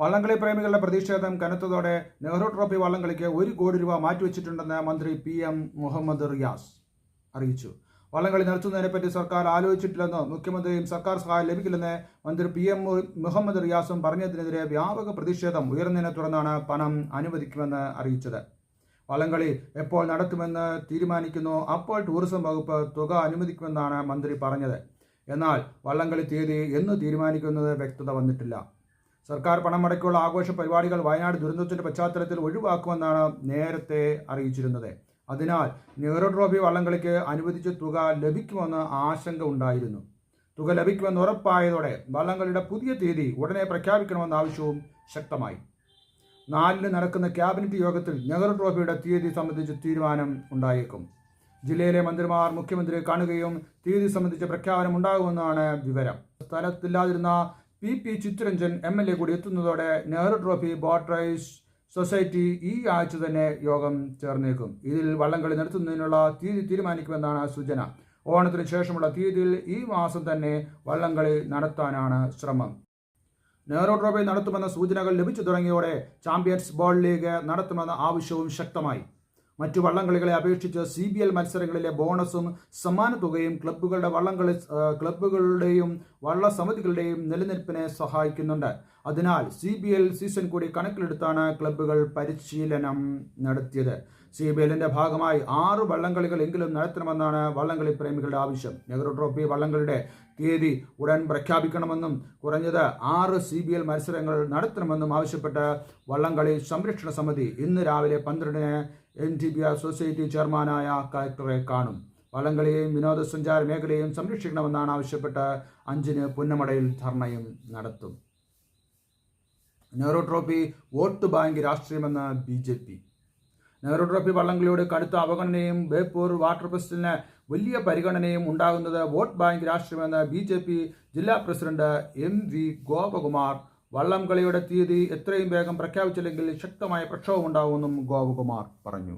വള്ളംകളി പ്രേമികളുടെ പ്രതിഷേധം കനത്തതോടെ നെഹ്റു ട്രോഫി വള്ളംകളിക്ക് ഒരു കോടി രൂപ മാറ്റിവെച്ചിട്ടുണ്ടെന്ന് മന്ത്രി പി എം മുഹമ്മദ് റിയാസ് അറിയിച്ചു. വള്ളംകളി നടത്തുന്നതിനെപ്പറ്റി സർക്കാർ ആലോചിച്ചിട്ടില്ലെന്ന് മുഖ്യമന്ത്രിയും സർക്കാർ സഹായം ലഭിക്കില്ലെന്ന് മന്ത്രി പി എം മുഹമ്മദ് റിയാസും പറഞ്ഞതിനെതിരെ വ്യാപക പ്രതിഷേധം ഉയർന്നതിനെ തുടർന്നാണ് പണം അനുവദിക്കുമെന്ന് അറിയിച്ചത്. വള്ളംകളി എപ്പോൾ നടത്തുമെന്ന് തീരുമാനിക്കുന്നു അപ്പോൾ ടൂറിസം വകുപ്പ് തുക അനുവദിക്കുമെന്നാണ് മന്ത്രി പറഞ്ഞത്. എന്നാൽ വള്ളംകളി തീയതി എന്ന് തീരുമാനിക്കുന്നത് വ്യക്തത വന്നിട്ടില്ല. സർക്കാർ പണം മുടക്കിയുള്ള ആഘോഷ പരിപാടികൾ വയനാട് ദുരന്തത്തിന്റെ പശ്ചാത്തലത്തിൽ ഒഴിവാക്കുമെന്നാണ് നേരത്തെ അറിയിച്ചിരുന്നത്. അതിനാൽ നെഹ്റു ട്രോഫി വള്ളംകളിക്ക് അനുവദിച്ച തുക ലഭിക്കുമെന്ന് ആശങ്ക ഉണ്ടായിരുന്നു. തുക ലഭിക്കുമെന്ന് ഉറപ്പായതോടെ വള്ളംകളിയുടെ പുതിയ തീയതി ഉടനെ പ്രഖ്യാപിക്കണമെന്ന ആവശ്യവും ശക്തമായി. നാലിന് നടക്കുന്ന ക്യാബിനറ്റ് യോഗത്തിൽ നെഹ്റു ട്രോഫിയുടെ തീയതി സംബന്ധിച്ച് തീരുമാനം ഉണ്ടായേക്കും. ജില്ലയിലെ മന്ത്രിമാർ മുഖ്യമന്ത്രി കാണുകയും തീയതി സംബന്ധിച്ച പ്രഖ്യാപനം ഉണ്ടാകുമെന്നാണ് വിവരം. സ്ഥലത്തില്ലാതിരുന്ന P. P. Chitharanjan M. L. A. കൂടി എത്തുന്നതോടെ Nehru trophy boat race society ഈ ആഴ്ച തന്നെ യോഗം ചേർന്നേക്കും. ഇതിൽ വള്ളംകളി നടത്തുന്നതിനുള്ള തീയതി തീരുമാനിക്കുമെന്നാണ് സൂചന. ഓണത്തിന് ശേഷമുള്ള തീയതിയിൽ ഈ മാസം തന്നെ വള്ളംകളി നടത്താനാണ് ശ്രമം. നെഹ്റു ട്രോഫി നടത്തുമെന്ന സൂചനകൾ ലഭിച്ചു തുടങ്ങിയോടെ ചാമ്പ്യൻസ് ബോൾ ലീഗ് നടത്തുമെന്ന ആവശ്യവും ശക്തമായി. മറ്റു വള്ളംകളികളെ അപേക്ഷിച്ച് സി ബി എൽ മത്സരങ്ങളിലെ ബോണസും സമാന തുകയും ക്ലബ്ബുകളുടെ വള്ളംകളി ക്ലബ്ബുകളുടെയും വള്ള സമിതികളുടെയും നിലനിൽപ്പിനെ സഹായിക്കുന്നുണ്ട്. അതിനാൽ സി ബി എൽ സീസൺ കൂടി കണക്കിലെടുത്താണ് ക്ലബ്ബുകൾ പരിശീലനം നടത്തിയത്. സി ബി എല്ലിന്റെ ഭാഗമായി ആറ് വള്ളംകളികൾ എങ്കിലും നടത്തണമെന്നാണ് വള്ളംകളി പ്രേമികളുടെ ആവശ്യം. നെഹ്റു ട്രോഫി വള്ളംകളിയുടെ തീയതി ഉടൻ പ്രഖ്യാപിക്കണമെന്നും കുറഞ്ഞത് ആറ് സി ബി എൽ മത്സരങ്ങൾ നടത്തണമെന്നും ആവശ്യപ്പെട്ട് വള്ളംകളി സംരക്ഷണ സമിതി ഇന്ന് രാവിലെ പന്ത്രണ്ടിന് എൻ ടി ബി സൊസൈറ്റി ചെയർമാനായ കളക്ടറെ കാണും. വള്ളംകളിയെയും വിനോദസഞ്ചാര മേഖലയെയും സംരക്ഷിക്കണമെന്നാണ് ആവശ്യപ്പെട്ട് അഞ്ചിന് പുന്നമടയിൽ ധർണയും നടത്തും. Nehru trophy vote bank രാഷ്ട്രീയമെന്ന് B J P. Nehru trophy വള്ളംകളിയോട് കടുത്ത അവഗണനയും ബേപ്പൂർ വാട്ടർ ഫെസ്റ്റിന് വലിയ പരിഗണനയും ഉണ്ടാകുന്നത് വോട്ട് ബാങ്ക് രാഷ്ട്രീയമെന്ന് ബി ജെ പി ജില്ലാ പ്രസിഡന്റ് എം വി ഗോപകുമാർ വള്ളംകളിയുടെ തീയതി എത്രയും വേഗം പ്രഖ്യാപിച്ചില്ലെങ്കിൽ ശക്തമായ പ്രക്ഷോഭമുണ്ടാകുമെന്നും ഗോപകുമാർ പറഞ്ഞു.